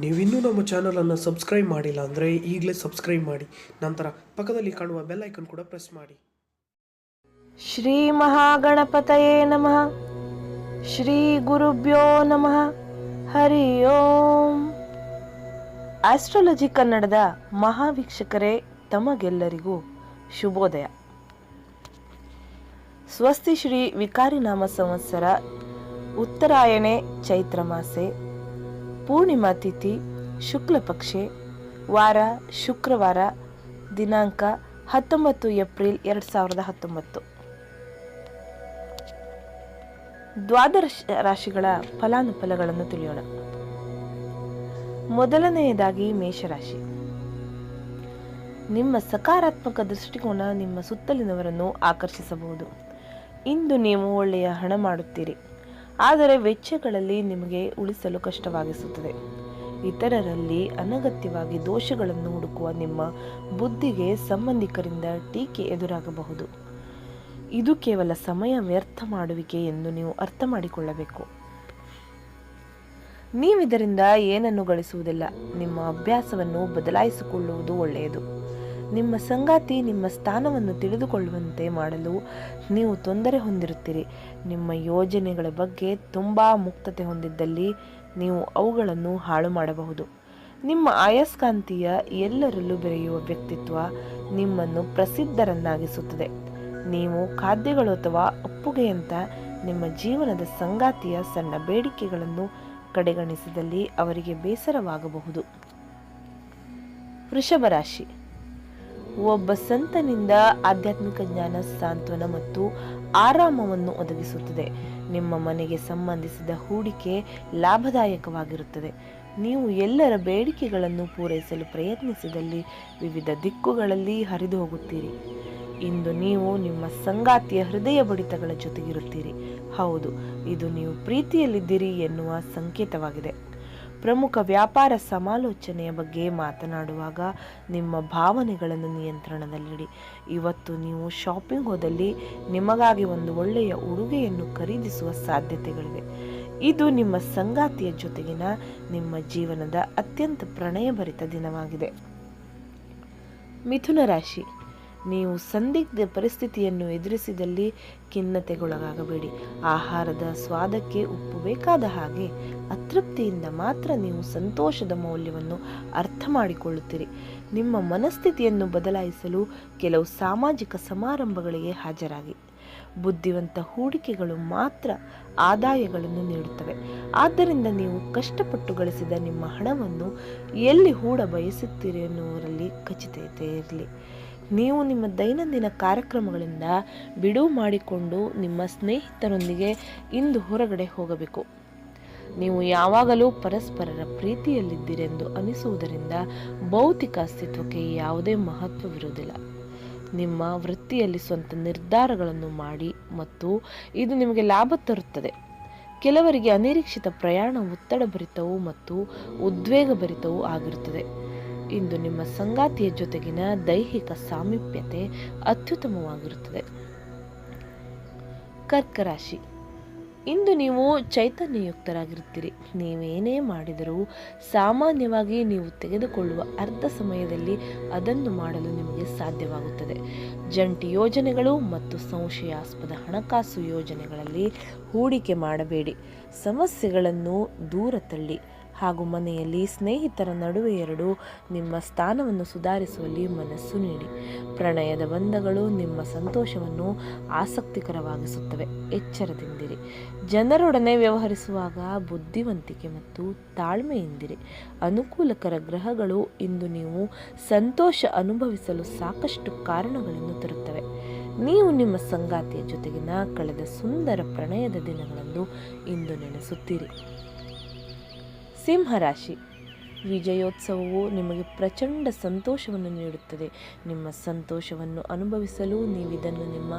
ನೀವಿನ್ನೂ ನಮ್ಮ ಚಾನಲನ್ನು ಸಬ್ಸ್ಕ್ರೈಬ್ ಮಾಡಿಲ್ಲ ಅಂದರೆ ಈಗಲೇ ಸಬ್ಸ್ಕ್ರೈಬ್ ಮಾಡಿ. ನಂತರ ಪಕ್ಕದಲ್ಲಿ ಕಾಣುವ ಬೆಲ್ ಐಕನ್ ಕೂಡ ಪ್ರೆಸ್ ಮಾಡಿ. ಶ್ರೀ ಮಹಾಗಣಪತಯೇ ನಮಃ. ಶ್ರೀ ಗುರುಭ್ಯೋ ನಮಃ. ಹರಿ ಓಂ. ಆಸ್ಟ್ರಾಲಜಿ ಕನ್ನಡದ ಮಹಾವೀಕ್ಷಕರೇ ತಮಗೆಲ್ಲರಿಗೂ ಶುಭೋದಯ. ಸ್ವಸ್ತಿ ಶ್ರೀ ವಿಕಾರಿ ನಾಮ ಸಂವತ್ಸರ ಉತ್ತರಾಯಣೆ ಚೈತ್ರ ಮಾಸೆ. ಪೂರ್ಣಿಮಾ ತಿಥಿ, ಶುಕ್ಲ ಪಕ್ಷೆ, ವಾರ, ಶುಕ್ರವಾರ, ದಿನಾಂಕ ಹತ್ತೊಂಬತ್ತು ಏಪ್ರಿಲ್ ಎರಡು ಸಾವಿರದ ಹತ್ತೊಂಬತ್ತು. ದ್ವಾದಶ ರಾಶಿಗಳ ಫಲಾನುಫಲಗಳನ್ನು ತಿಳಿಯೋಣ. ಮೊದಲನೆಯದಾಗಿ ಮೇಷರಾಶಿ. ನಿಮ್ಮ ಸಕಾರಾತ್ಮಕ ದೃಷ್ಟಿಕೋನ ನಿಮ್ಮ ಸುತ್ತಲಿನವರನ್ನು ಆಕರ್ಷಿಸಬಹುದು. ಇಂದು ನೀವು ಒಳ್ಳೆಯ ಹಣ ಮಾಡುತ್ತೀರಿ. ಆದರೆ ವೆಚ್ಚಗಳಲ್ಲಿ ನಿಮಗೆ ಉಳಿಸಲು ಕಷ್ಟವಾಗಿಸುತ್ತದೆ. ಇತರರಲ್ಲಿ ಅನಗತ್ಯವಾಗಿ ದೋಷಗಳನ್ನು ಹುಡುಕುವ ನಿಮ್ಮ ಬುದ್ಧಿಗೆ ಸಂಬಂಧಿಕರಿಂದ ಟೀಕೆ ಎದುರಾಗಬಹುದು. ಇದು ಕೇವಲ ಸಮಯ ವ್ಯರ್ಥ ಮಾಡುವಿಕೆ ಎಂದು ನೀವು ಅರ್ಥ ಮಾಡಿಕೊಳ್ಳಬೇಕು. ನೀವಿದರಿಂದ ಏನನ್ನು ಗಳಿಸುವುದಿಲ್ಲ. ನಿಮ್ಮ ಅಭ್ಯಾಸವನ್ನು ಬದಲಾಯಿಸಿಕೊಳ್ಳುವುದು ಒಳ್ಳೆಯದು. ನಿಮ್ಮ ಸಂಗಾತಿ ನಿಮ್ಮ ಸ್ಥಾನವನ್ನು ತಿಳಿದುಕೊಳ್ಳುವಂತೆ ಮಾಡಲು ನೀವು ತೊಂದರೆ ಹೊಂದಿರುತ್ತೀರಿ. ನಿಮ್ಮ ಯೋಜನೆಗಳ ಬಗ್ಗೆ ತುಂಬ ಮುಕ್ತತೆ ಹೊಂದಿದ್ದಲ್ಲಿ ನೀವು ಅವುಗಳನ್ನು ಹಾಳು ಮಾಡಬಹುದು. ನಿಮ್ಮ ಆಯಸ್ಕಾಂತೀಯ ಎಲ್ಲರಲ್ಲೂ ಬೆರೆಯುವ ವ್ಯಕ್ತಿತ್ವ ನಿಮ್ಮನ್ನು ಪ್ರಸಿದ್ಧರನ್ನಾಗಿಸುತ್ತದೆ. ನೀವು ಖಾದ್ಯಗಳು ಅಥವಾ ಅಪ್ಪುಗೆಯಂತ ನಿಮ್ಮ ಜೀವನದ ಸಂಗಾತಿಯ ಸಣ್ಣ ಬೇಡಿಕೆಗಳನ್ನು ಕಡೆಗಣಿಸಿದಲ್ಲಿ ಅವರಿಗೆ ಬೇಸರವಾಗಬಹುದು. ವೃಷಭ ರಾಶಿ. ಒಬ್ಬ ಸಂತನಿಂದ ಆಧ್ಯಾತ್ಮಿಕ ಜ್ಞಾನ ಸಾಂತ್ವನ ಮತ್ತು ಆರಾಮವನ್ನು ಒದಗಿಸುತ್ತದೆ. ನಿಮ್ಮ ಮನೆಗೆ ಸಂಬಂಧಿಸಿದ ಹೂಡಿಕೆ ಲಾಭದಾಯಕವಾಗಿರುತ್ತದೆ. ನೀವು ಎಲ್ಲರ ಬೇಡಿಕೆಗಳನ್ನು ಪೂರೈಸಲು ಪ್ರಯತ್ನಿಸಿದಲ್ಲಿ ವಿವಿಧ ದಿಕ್ಕುಗಳಲ್ಲಿ ಹರಿದು ಹೋಗುತ್ತೀರಿ ಇಂದು ನೀವು ನಿಮ್ಮ ಸಂಗಾತಿಯ ಹೃದಯ ಬಡಿತಗಳ ಜೊತೆಗಿರುತ್ತೀರಿ. ಹೌದು, ಇದು ನೀವು ಪ್ರೀತಿಯಲ್ಲಿದ್ದೀರಿ ಎನ್ನುವ ಸಂಕೇತವಾಗಿದೆ. ಪ್ರಮುಖ ವ್ಯಾಪಾರ ಸಮಾಲೋಚನೆಯ ಬಗ್ಗೆ ಮಾತನಾಡುವಾಗ ನಿಮ್ಮ ಭಾವನೆಗಳನ್ನು ನಿಯಂತ್ರಣದಲ್ಲಿಡಿ. ಇವತ್ತು ನೀವು ಶಾಪಿಂಗ್ ಹೋದಲ್ಲಿ ನಿಮಗಾಗಿ ಒಂದು ಒಳ್ಳೆಯ ಉಡುಗೆಯನ್ನು ಖರೀದಿಸುವ ಸಾಧ್ಯತೆಗಳಿವೆ. ಇದು ನಿಮ್ಮ ಸಂಗಾತಿಯ ಜೊತೆಗಿನ ನಿಮ್ಮ ಜೀವನದ ಅತ್ಯಂತ ಪ್ರಣಯಭರಿತ ದಿನವಾಗಿದೆ. ಮಿಥುನ ರಾಶಿ. ನೀವು ಸಂದಿಗ್ಧ ಪರಿಸ್ಥಿತಿಯನ್ನು ಎದುರಿಸಿದಲ್ಲಿ ಖಿನ್ನತೆಗೊಳಗಾಗಬೇಡಿ. ಆಹಾರದ ಸ್ವಾದಕ್ಕೆ ಉಪ್ಪು ಬೇಕಾದ ಹಾಗೆ ಅತೃಪ್ತಿಯಿಂದ ಮಾತ್ರ ನೀವು ಸಂತೋಷದ ಮೌಲ್ಯವನ್ನು ಅರ್ಥ ಮಾಡಿಕೊಳ್ಳುತ್ತೀರಿ. ನಿಮ್ಮ ಮನಸ್ಥಿತಿಯನ್ನು ಬದಲಾಯಿಸಲು ಕೆಲವು ಸಾಮಾಜಿಕ ಸಮಾರಂಭಗಳಿಗೆ ಹಾಜರಾಗಿ. ಬುದ್ಧಿವಂತ ಹೂಡಿಕೆಗಳು ಮಾತ್ರ ಆದಾಯಗಳನ್ನು ನೀಡುತ್ತವೆ. ಆದ್ದರಿಂದ ನೀವು ಕಷ್ಟಪಟ್ಟು ಗಳಿಸಿದ ನಿಮ್ಮ ಹಣವನ್ನು ಎಲ್ಲಿ ಹೂಡ ಬಯಸುತ್ತೀರಿ ಎನ್ನುವರಲ್ಲಿ ಖಚಿತತೆ ಇರಲಿ. ನೀವು ನಿಮ್ಮ ದೈನಂದಿನ ಕಾರ್ಯಕ್ರಮಗಳಿಂದ ಬಿಡುವು ಮಾಡಿಕೊಂಡು ನಿಮ್ಮ ಸ್ನೇಹಿತರೊಂದಿಗೆ ಇಂದು ಹೊರಗಡೆ ಹೋಗಬೇಕು. ನೀವು ಯಾವಾಗಲೂ ಪರಸ್ಪರರ ಪ್ರೀತಿಯಲ್ಲಿದ್ದೀರೆಂದು ಅನಿಸುವುದರಿಂದ ಭೌತಿಕ ಅಸ್ತಿತ್ವಕ್ಕೆ ಯಾವುದೇ ಮಹತ್ವವಿರುವುದಿಲ್ಲ. ನಿಮ್ಮ ವೃತ್ತಿಯಲ್ಲಿ ಸ್ವಂತ ನಿರ್ಧಾರಗಳನ್ನು ಮಾಡಿ ಮತ್ತು ಇದು ನಿಮಗೆ ಲಾಭ ತರುತ್ತದೆ. ಕೆಲವರಿಗೆ ಅನಿರೀಕ್ಷಿತ ಪ್ರಯಾಣ ಒತ್ತಡಭರಿತವೂ ಮತ್ತು ಉದ್ವೇಗಭರಿತವೂ ಆಗಿರುತ್ತದೆ. ಇಂದು ನಿಮ್ಮ ಸಂಗಾತಿಯ ಜೊತೆಗಿನ ದೈಹಿಕ ಸಾಮೀಪ್ಯತೆ ಅತ್ಯುತ್ತಮವಾಗಿರುತ್ತದೆ. ಕರ್ಕರಾಶಿ. ಇಂದು ನೀವು ಚೈತನ್ಯಯುಕ್ತರಾಗಿರುತ್ತೀರಿ. ನೀವೇನೇ ಮಾಡಿದರೂ ಸಾಮಾನ್ಯವಾಗಿ ನೀವು ತೆಗೆದುಕೊಳ್ಳುವ ಅರ್ಧ ಸಮಯದಲ್ಲಿ ಅದನ್ನು ಮಾಡಲು ನಿಮಗೆ ಸಾಧ್ಯವಾಗುತ್ತದೆ. ಜಂಟಿ ಯೋಜನೆಗಳು ಮತ್ತು ಸಂಶಯಾಸ್ಪದ ಹಣಕಾಸು ಯೋಜನೆಗಳಲ್ಲಿ ಹೂಡಿಕೆ ಮಾಡಬೇಡಿ. ಸಮಸ್ಯೆಗಳನ್ನು ದೂರ ತಳ್ಳಿ. ಹಾಗೂ ಮನೆಯಲ್ಲಿ ಸ್ನೇಹಿತರ ನಡುವೆ ಎರಡು ನಿಮ್ಮ ಸ್ಥಾನವನ್ನು ಸುಧಾರಿಸುವಲ್ಲಿ ಮನಸ್ಸು ನೀಡಿ. ಪ್ರಣಯದ ಬಂಧಗಳು ನಿಮ್ಮ ಸಂತೋಷವನ್ನು ಆಸಕ್ತಿಕರವಾಗಿಸುತ್ತವೆ. ಎಚ್ಚರದಿಂದಿರಿ. ಜನರೊಡನೆ ವ್ಯವಹರಿಸುವಾಗ ಬುದ್ಧಿವಂತಿಕೆ ಮತ್ತು ತಾಳ್ಮೆಯಿಂದಿರಿ. ಅನುಕೂಲಕರ ಗ್ರಹಗಳು ಇಂದು ನೀವು ಸಂತೋಷ ಅನುಭವಿಸಲು ಸಾಕಷ್ಟು ಕಾರಣಗಳನ್ನು ತರುತ್ತವೆ. ನೀವು ನಿಮ್ಮ ಸಂಗಾತಿಯ ಜೊತೆಗಿನ ಕಳೆದ ಸುಂದರ ಪ್ರಣಯದ ದಿನಗಳನ್ನು ಇಂದು ನೆನೆಸುತ್ತೀರಿ. सिंह राशि। ವಿಜಯೋತ್ಸವವು ನಿಮಗೆ ಪ್ರಚಂಡ ಸಂತೋಷವನ್ನು ನೀಡುತ್ತದೆ. ನಿಮ್ಮ ಸಂತೋಷವನ್ನು ಅನುಭವಿಸಲು ನೀವಿದನ್ನು ನಿಮ್ಮ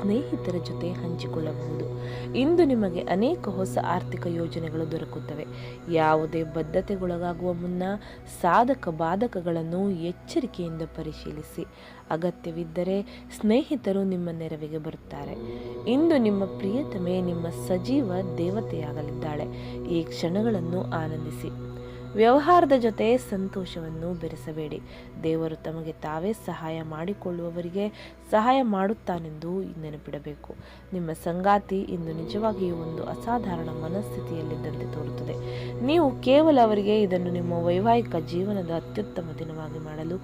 ಸ್ನೇಹಿತರ ಜೊತೆ ಹಂಚಿಕೊಳ್ಳಬಹುದು. ಇಂದು ನಿಮಗೆ ಅನೇಕ ಹೊಸ ಆರ್ಥಿಕ ಯೋಜನೆಗಳು ದೊರಕುತ್ತವೆ. ಯಾವುದೇ ಬದ್ಧತೆಗೊಳಗಾಗುವ ಮುನ್ನ ಸಾಧಕ ಬಾಧಕಗಳನ್ನು ಎಚ್ಚರಿಕೆಯಿಂದ ಪರಿಶೀಲಿಸಿ. ಅಗತ್ಯವಿದ್ದರೆ ಸ್ನೇಹಿತರು ನಿಮ್ಮ ನೆರವಿಗೆ ಬರುತ್ತಾರೆ. ಇಂದು ನಿಮ್ಮ ಪ್ರಿಯತಮೆ ನಿಮ್ಮ ಸಜೀವ ದೇವತೆಯಾಗಲಿದ್ದಾಳೆ. ಈ ಕ್ಷಣಗಳನ್ನು ಆನಂದಿಸಿ. ವ್ಯವಹಾರದ ಜೊತೆ ಸಂತೋಷವನ್ನು ಬೆರೆಸಬೇಡಿ. ದೇವರು ತಮಗೆ ತಾವೇ ಸಹಾಯ ಮಾಡಿಕೊಳ್ಳುವವರಿಗೆ ಸಹಾಯ ಮಾಡುತ್ತಾನೆಂದು ನೆನಪಿಡಬೇಕು. ನಿಮ್ಮ ಸಂಗಾತಿ ಇಂದು ನಿಜವಾಗಿಯೂ ಒಂದು ಅಸಾಧಾರಣ ಮನಸ್ಥಿತಿಯಲ್ಲಿದ್ದಂತೆ ತೋರುತ್ತದೆ. ನೀವು ಕೇವಲ ಅವರಿಗೆ ಇದನ್ನು ನಿಮ್ಮ ವೈವಾಹಿಕ ಜೀವನದ ಅತ್ಯುತ್ತಮ ದಿನವಾಗಿ ಮಾಡಲು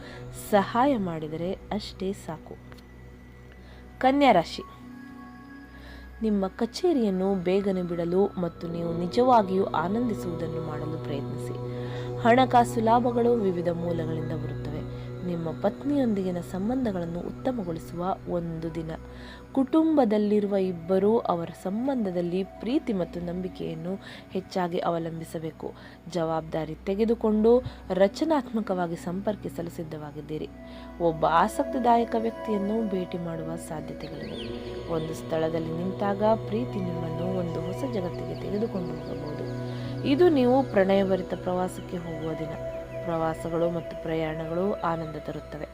ಸಹಾಯ ಮಾಡಿದರೆ ಅಷ್ಟೇ ಸಾಕು. ಕನ್ಯಾ ರಾಶಿ. ನಿಮ್ಮ ಕಚೇರಿಯನ್ನು ಬೇಗನೆ ಬಿಡಲು ಮತ್ತು ನೀವು ನಿಜವಾಗಿಯೂ ಆನಂದಿಸುವುದನ್ನು ಮಾಡಲು ಪ್ರಯತ್ನಿಸಿ. ಹಣಕಾಸು ಲಾಭಗಳು ವಿವಿಧ ಮೂಲಗಳಿಂದ ಬರುತ್ತವೆ. ನಿಮ್ಮ ಪತ್ನಿಯೊಂದಿಗಿನ ಸಂಬಂಧಗಳನ್ನು ಉತ್ತಮಗೊಳಿಸುವ ಒಂದು ದಿನ. ಕುಟುಂಬದಲ್ಲಿರುವ ಇಬ್ಬರೂ ಅವರ ಸಂಬಂಧದಲ್ಲಿ ಪ್ರೀತಿ ಮತ್ತು ನಂಬಿಕೆಯನ್ನು ಹೆಚ್ಚಾಗಿ ಅವಲಂಬಿಸಬೇಕು. ಜವಾಬ್ದಾರಿ ತೆಗೆದುಕೊಂಡು ರಚನಾತ್ಮಕವಾಗಿ ಸಂಪರ್ಕಿಸಲು ಸಿದ್ಧವಾಗಿದ್ದೀರಿ. ಒಬ್ಬ ಆಸಕ್ತಿದಾಯಕ ವ್ಯಕ್ತಿಯನ್ನು ಭೇಟಿ ಮಾಡುವ ಸಾಧ್ಯತೆಗಳಿವೆ. ಒಂದು ಸ್ಥಳದಲ್ಲಿ ನಿಂತಾಗ ಪ್ರೀತಿ ನಿಮ್ಮನ್ನು ಒಂದು ಹೊಸ ಜಗತ್ತಿಗೆ ತೆಗೆದುಕೊಂಡು ಹೋಗಬಹುದು. ಇದು ನೀವು ಪ್ರಣಯಭರಿತ ಪ್ರವಾಸಕ್ಕೆ ಹೋಗುವ ದಿನ. ಪ್ರವಾಸಗಳು ಮತ್ತು ಪ್ರಯಾಣಗಳು ಆನಂದ ತರುತ್ತವೆ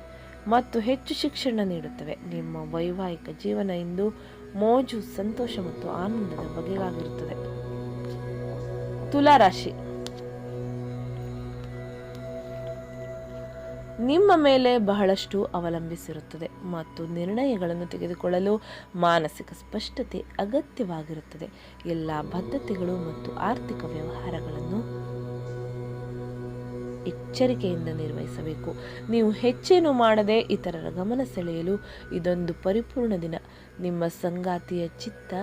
ಮತ್ತು ಹೆಚ್ಚು ಶಿಕ್ಷಣ ನೀಡುತ್ತವೆ. ನಿಮ್ಮ ವೈವಾಹಿಕ ಜೀವನ ಇಂದು ಮೋಜು, ಸಂತೋಷ ಮತ್ತು ಆನಂದದ ಬಗೆಗಾಗಿರುತ್ತದೆ. ತುಲಾರಾಶಿ ನಿಮ್ಮ ಮೇಲೆ ಬಹಳಷ್ಟು ಅವಲಂಬಿಸಿರುತ್ತದೆ ಮತ್ತು ನಿರ್ಣಯಗಳನ್ನು ತೆಗೆದುಕೊಳ್ಳಲು ಮಾನಸಿಕ ಸ್ಪಷ್ಟತೆ ಅಗತ್ಯವಾಗಿರುತ್ತದೆ. ಎಲ್ಲ ಬದ್ಧತೆಗಳು ಮತ್ತು ಆರ್ಥಿಕ ವ್ಯವಹಾರಗಳನ್ನು ಎಚ್ಚರಿಕೆಯಿಂದ ನಿರ್ವಹಿಸಬೇಕು. ನೀವು ಹೆಚ್ಚೇನು ಮಾಡದೆ ಇತರರ ಗಮನ ಸೆಳೆಯಲು ಇದೊಂದು ಪರಿಪೂರ್ಣ ದಿನ. ನಿಮ್ಮ ಸಂಗಾತಿಯ ಚಿತ್ತ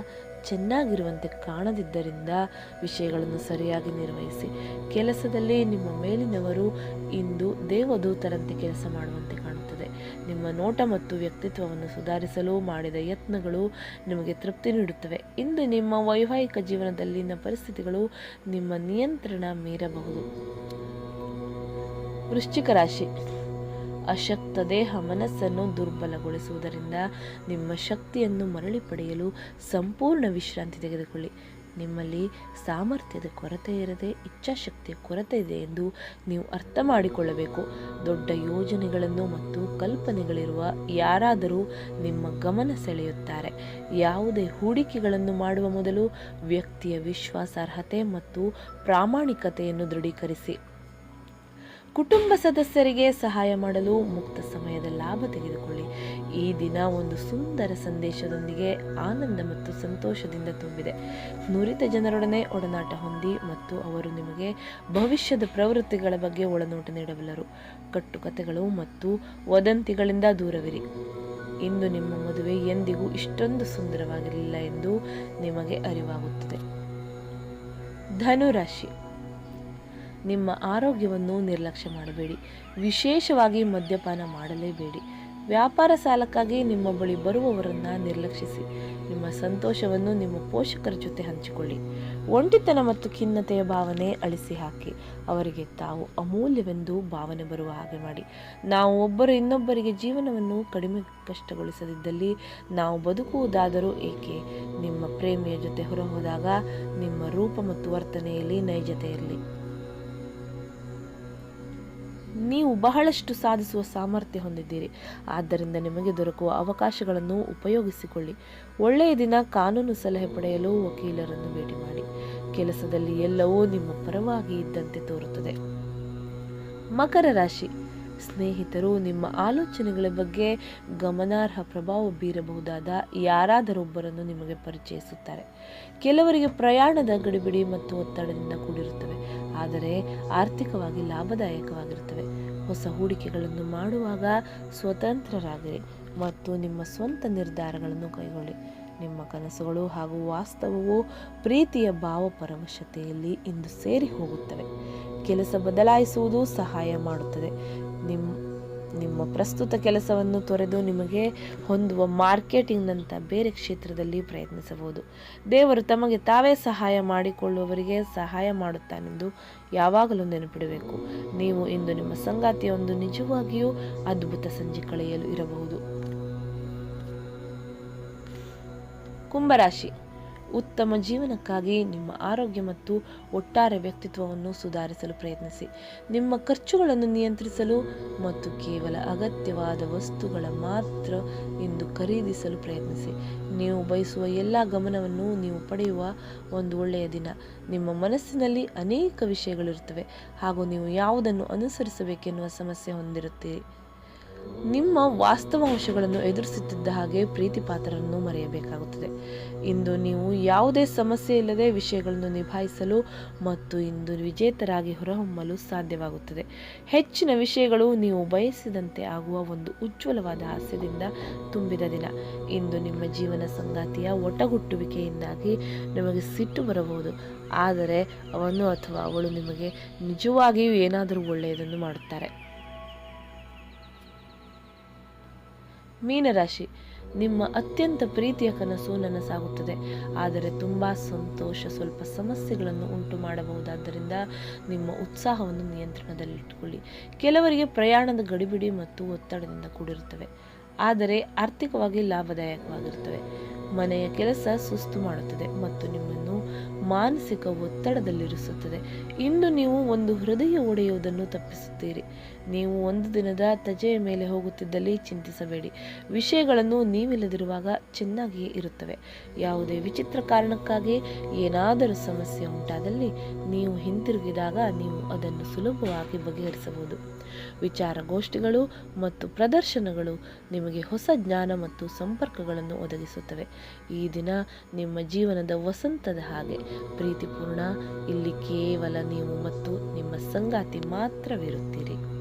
ಚೆನ್ನಾಗಿರುವಂತೆ ಕಾಣದಿದ್ದರಿಂದ ವಿಷಯಗಳನ್ನು ಸರಿಯಾಗಿ ನಿರ್ವಹಿಸಿ. ಕೆಲಸದಲ್ಲಿ ನಿಮ್ಮ ಮೇಲಿನವರು ಇಂದು ದೇವದೂತರಂತೆ ಕೆಲಸ ಮಾಡುವಂತೆ ಕಾಣುತ್ತದೆ. ನಿಮ್ಮ ನೋಟ ಮತ್ತು ವ್ಯಕ್ತಿತ್ವವನ್ನು ಸುಧಾರಿಸಲು ಮಾಡಿದ ಯತ್ನಗಳು ನಿಮಗೆ ತೃಪ್ತಿ ನೀಡುತ್ತವೆ. ಇಂದು ನಿಮ್ಮ ವೈವಾಹಿಕ ಜೀವನದಲ್ಲಿನ ಪರಿಸ್ಥಿತಿಗಳು ನಿಮ್ಮ ನಿಯಂತ್ರಣ ಮೀರಬಹುದು. ವೃಶ್ಚಿಕ ರಾಶಿ. ಅಶಕ್ತ ದೇಹ ಮನಸ್ಸನ್ನು ದುರ್ಬಲಗೊಳಿಸುವುದರಿಂದ ನಿಮ್ಮ ಶಕ್ತಿಯನ್ನು ಮರಳಿ ಪಡೆಯಲು ಸಂಪೂರ್ಣ ವಿಶ್ರಾಂತಿ ತೆಗೆದುಕೊಳ್ಳಿ. ನಿಮ್ಮಲ್ಲಿ ಸಾಮರ್ಥ್ಯದ ಕೊರತೆ ಇರದೆ, ಇಚ್ಛಾಶಕ್ತಿಯ ಕೊರತೆ ಇದೆ ಎಂದು ನೀವು ಅರ್ಥ ಮಾಡಿಕೊಳ್ಳಬೇಕು. ದೊಡ್ಡ ಯೋಜನೆಗಳನ್ನು ಮತ್ತು ಕಲ್ಪನೆಗಳಿರುವ ಯಾರಾದರೂ ನಿಮ್ಮ ಗಮನ ಸೆಳೆಯುತ್ತಾರೆ. ಯಾವುದೇ ಹೂಡಿಕೆಗಳನ್ನು ಮಾಡುವ ಮೊದಲು ವ್ಯಕ್ತಿಯ ವಿಶ್ವಾಸಾರ್ಹತೆ ಮತ್ತು ಪ್ರಾಮಾಣಿಕತೆಯನ್ನು ದೃಢೀಕರಿಸಿ. ಕುಟುಂಬ ಸದಸ್ಯರಿಗೆ ಸಹಾಯ ಮಾಡಲು ಮುಕ್ತ ಸಮಯದ ಲಾಭ ತೆಗೆದುಕೊಳ್ಳಿ. ಈ ದಿನ ಒಂದು ಸುಂದರ ಸಂದೇಶದೊಂದಿಗೆ ಆನಂದ ಮತ್ತು ಸಂತೋಷದಿಂದ ತುಂಬಿದೆ. ನುರಿತ ಜನರೊಡನೆ ಒಡನಾಟ ಹೊಂದಿ ಮತ್ತು ಅವರು ನಿಮಗೆ ಭವಿಷ್ಯದ ಪ್ರವೃತ್ತಿಗಳ ಬಗ್ಗೆ ಒಳನೋಟ ನೀಡಬಲ್ಲರು. ಕಟ್ಟುಕತೆಗಳು ಮತ್ತು ವದಂತಿಗಳಿಂದ ದೂರವಿರಿ. ಇಂದು ನಿಮ್ಮ ಮದುವೆ ಎಂದಿಗೂ ಇಷ್ಟೊಂದು ಸುಂದರವಾಗಿರಲಿಲ್ಲ ಎಂದು ನಿಮಗೆ ಅರಿವಾಗುತ್ತದೆ. ಧನುರಾಶಿ ನಿಮ್ಮ ಆರೋಗ್ಯವನ್ನು ನಿರ್ಲಕ್ಷ್ಯ ಮಾಡಬೇಡಿ. ವಿಶೇಷವಾಗಿ ಮದ್ಯಪಾನ ಮಾಡಲೇಬೇಡಿ. ವ್ಯಾಪಾರ ಸಾಲಕ್ಕಾಗಿ ನಿಮ್ಮ ಬಳಿ ಬರುವವರನ್ನು ನಿರ್ಲಕ್ಷಿಸಿ. ನಿಮ್ಮ ಸಂತೋಷವನ್ನು ನಿಮ್ಮ ಪೋಷಕರ ಜೊತೆ ಹಂಚಿಕೊಳ್ಳಿ. ಒಂಟಿತನ ಮತ್ತು ಖಿನ್ನತೆಯ ಭಾವನೆ ಅಳಿಸಿ ಹಾಕಿ ಅವರಿಗೆ ತಾವು ಅಮೂಲ್ಯವೆಂದು ಭಾವನೆ ಬರುವ ಹಾಗೆ ಮಾಡಿ. ನಾವು ಒಬ್ಬರು ಇನ್ನೊಬ್ಬರಿಗೆ ಜೀವನವನ್ನು ಕಡಿಮೆ ಕಷ್ಟಗೊಳಿಸದಿದ್ದಲ್ಲಿ ನಾವು ಬದುಕುವುದಾದರೂ ಏಕೆ? ನಿಮ್ಮ ಪ್ರೇಮಿಯ ಜೊತೆ ಹೊರಹೋದಾಗ ನಿಮ್ಮ ರೂಪ ಮತ್ತು ವರ್ತನೆಯಲ್ಲಿ ನೈಜತೆ ನೀವು ಬಹಳಷ್ಟು ಸಾಧಿಸುವ ಸಾಮರ್ಥ್ಯ ಹೊಂದಿದ್ದೀರಿ. ಆದ್ದರಿಂದ ನಿಮಗೆ ದೊರಕುವ ಅವಕಾಶಗಳನ್ನು ಉಪಯೋಗಿಸಿಕೊಳ್ಳಿ. ಒಳ್ಳೆಯ ದಿನ ಕಾನೂನು ಸಲಹೆ ಪಡೆಯಲು ವಕೀಲರನ್ನು ಭೇಟಿ ಮಾಡಿ. ಕೆಲಸದಲ್ಲಿ ಎಲ್ಲವೂ ನಿಮ್ಮ ಪರವಾಗಿ ಇದ್ದಂತೆ ತೋರುತ್ತದೆ. ಮಕರ ರಾಶಿ. ಸ್ನೇಹಿತರು, ನಿಮ್ಮ ಆಲೋಚನೆಗಳ ಬಗ್ಗೆ ಗಮನಾರ್ಹ ಪ್ರಭಾವ ಬೀರಬಹುದಾದ ಯಾರಾದರೊಬ್ಬರನ್ನು ನಿಮಗೆ ಪರಿಚಯಿಸುತ್ತಾರೆ. ಕೆಲವರಿಗೆ ಪ್ರಯಾಣದ ಗಡಿಬಿಡಿ ಮತ್ತು ಒತ್ತಡದಿಂದ ಕೂಡಿರುತ್ತವೆ. ಆದರೆ ಆರ್ಥಿಕವಾಗಿ ಲಾಭದಾಯಕವಾಗಿರುತ್ತವೆ. ಹೊಸ ಹೂಡಿಕೆಗಳನ್ನು ಮಾಡುವಾಗ ಸ್ವತಂತ್ರರಾಗಿರಿ ಮತ್ತು ನಿಮ್ಮ ಸ್ವಂತ ನಿರ್ಧಾರಗಳನ್ನು ಕೈಗೊಳ್ಳಿ. ನಿಮ್ಮ ಕನಸುಗಳು ಹಾಗೂ ವಾಸ್ತವವು ಪ್ರೀತಿಯ ಭಾವಪರವಶತೆಯಲ್ಲಿ ಇಂದು ಸೇರಿ ಹೋಗುತ್ತವೆ. ಕೆಲಸ ಬದಲಾಯಿಸುವುದು ಸಹಾಯ ಮಾಡುತ್ತದೆ. ನಿಮ್ಮ ನಿಮ್ಮ ಪ್ರಸ್ತುತ ಕೆಲಸವನ್ನು ತೊರೆದು ನಿಮಗೆ ಹೊಂದುವ ಮಾರ್ಕೆಟಿಂಗ್ನಂಥ ಬೇರೆ ಕ್ಷೇತ್ರದಲ್ಲಿ ಪ್ರಯತ್ನಿಸಬಹುದು. ದೇವರು ತಮಗೆ ತಾವೇ ಸಹಾಯ ಮಾಡಿಕೊಳ್ಳುವವರಿಗೆ ಸಹಾಯ ಮಾಡುತ್ತಾನೆಂದು ಯಾವಾಗಲೂ ನೆನಪಿಡಬೇಕು. ನೀವು ಇಂದು ನಿಮ್ಮ ಸಂಗಾತಿಯ ಒಂದು ನಿಜವಾಗಿಯೂ ಅದ್ಭುತ ಸಂಜೆ ಕಳೆಯಲು ಇರಬಹುದು. ಕುಂಭರಾಶಿ. ಉತ್ತಮ ಜೀವನಕ್ಕಾಗಿ ನಿಮ್ಮ ಆರೋಗ್ಯ ಮತ್ತು ಒಟ್ಟಾರೆ ವ್ಯಕ್ತಿತ್ವವನ್ನು ಸುಧಾರಿಸಲು ಪ್ರಯತ್ನಿಸಿ. ನಿಮ್ಮ ಖರ್ಚುಗಳನ್ನು ನಿಯಂತ್ರಿಸಲು ಮತ್ತು ಕೇವಲ ಅಗತ್ಯವಾದ ವಸ್ತುಗಳ ಮಾತ್ರ ಎಂದು ಖರೀದಿಸಲು ಪ್ರಯತ್ನಿಸಿ. ನೀವು ಬಯಸುವ ಎಲ್ಲ ಗಮನವನ್ನು ನೀವು ಪಡೆಯುವ ಒಂದು ಒಳ್ಳೆಯ ದಿನ. ನಿಮ್ಮ ಮನಸ್ಸಿನಲ್ಲಿ ಅನೇಕ ವಿಷಯಗಳಿರುತ್ತವೆ ಹಾಗೂ ನೀವು ಯಾವುದನ್ನು ಅನುಸರಿಸಬೇಕೆನ್ನುವ ಸಮಸ್ಯೆ ಹೊಂದಿರುತ್ತೀರಿ. ನಿಮ್ಮ ವಾಸ್ತವಾಂಶಗಳನ್ನು ಎದುರಿಸುತ್ತಿದ್ದ ಹಾಗೆ ಪ್ರೀತಿ ಪಾತ್ರರನ್ನು ಮರೆಯಬೇಕಾಗುತ್ತದೆ. ಇಂದು ನೀವು ಯಾವುದೇ ಸಮಸ್ಯೆ ಇಲ್ಲದೆ ವಿಷಯಗಳನ್ನು ನಿಭಾಯಿಸಲು ಮತ್ತು ಇಂದು ವಿಜೇತರಾಗಿ ಹೊರಹೊಮ್ಮಲು ಸಾಧ್ಯವಾಗುತ್ತದೆ. ಹೆಚ್ಚಿನ ವಿಷಯಗಳು ನೀವು ಬಯಸಿದಂತೆ ಆಗುವ ಒಂದು ಉಜ್ವಲವಾದ ಹಾಸ್ಯದಿಂದ ತುಂಬಿದ ದಿನ. ಇಂದು ನಿಮ್ಮ ಜೀವನ ಸಂಗಾತಿಯ ಒಟಗುಟ್ಟುವಿಕೆಯಿಂದಾಗಿ ನಿಮಗೆ ಸಿಟ್ಟು ಬರಬಹುದು. ಆದರೆ ಅವನು ಅಥವಾ ಅವಳು ನಿಮಗೆ ನಿಜವಾಗಿಯೂ ಏನಾದರೂ ಒಳ್ಳೆಯದನ್ನು ಮಾಡುತ್ತಾರೆ. ಮೀನರಾಶಿ. ನಿಮ್ಮ ಅತ್ಯಂತ ಪ್ರೀತಿಯ ಕನಸು ನನಸಾಗುತ್ತದೆ. ಆದರೆ ತುಂಬ ಸಂತೋಷ, ಸ್ವಲ್ಪ ಸಮಸ್ಯೆಗಳನ್ನು ಉಂಟು ಮಾಡಬಹುದಾದ್ದರಿಂದ ನಿಮ್ಮ ಉತ್ಸಾಹವನ್ನು ನಿಯಂತ್ರಣದಲ್ಲಿಟ್ಟುಕೊಳ್ಳಿ. ಕೆಲವರಿಗೆ ಪ್ರಯಾಣದ ಗಡಿಬಿಡಿ ಮತ್ತು ಒತ್ತಡದಿಂದ ಕೂಡಿರುತ್ತವೆ. ಆದರೆ ಆರ್ಥಿಕವಾಗಿ ಲಾಭದಾಯಕವಾಗಿರುತ್ತವೆ. ಮನೆಯ ಕೆಲಸ ಸುಸ್ತು ಮಾಡುತ್ತದೆ ಮತ್ತು ನಿಮ್ಮನ್ನು ಮಾನಸಿಕ ಒತ್ತಡದಲ್ಲಿರಿಸುತ್ತದೆ. ಇಂದು ನೀವು ಒಂದು ಹೃದಯ ಒಡೆಯುವುದನ್ನು ತಪ್ಪಿಸುತ್ತೀರಿ. ನೀವು ಒಂದು ದಿನದ ತಜೆಯ ಮೇಲೆ ಹೋಗುತ್ತಿದ್ದಲ್ಲಿ ಚಿಂತಿಸಬೇಡಿ. ವಿಷಯಗಳನ್ನು ನೀವಿಲ್ಲದಿರುವಾಗ ಚೆನ್ನಾಗಿಯೇ ಇರುತ್ತವೆ. ಯಾವುದೇ ವಿಚಿತ್ರ ಕಾರಣಕ್ಕಾಗಿ ಏನಾದರೂ ಸಮಸ್ಯೆ ಉಂಟಾದಲ್ಲಿ ನೀವು ಹಿಂತಿರುಗಿದಾಗ ನೀವು ಅದನ್ನು ಸುಲಭವಾಗಿ ಬಗೆಹರಿಸಬಹುದು. ವಿಚಾರಗೋಷ್ಠಿಗಳು ಮತ್ತು ಪ್ರದರ್ಶನಗಳು ನಿಮಗೆ ಹೊಸ ಜ್ಞಾನ ಮತ್ತು ಸಂಪರ್ಕಗಳನ್ನು ಒದಗಿಸುತ್ತವೆ. ಈ ದಿನ ನಿಮ್ಮ ಜೀವನದ ವಸಂತದ ಹಾಗೆ. ಪ್ರೀತಿಪೂರ್ಣ, ಇಲ್ಲಿ ಕೇವಲ ನೀವು ಮತ್ತು ನಿಮ್ಮ ಸಂಗಾತಿ ಮಾತ್ರವಿರುತ್ತೀರಿ.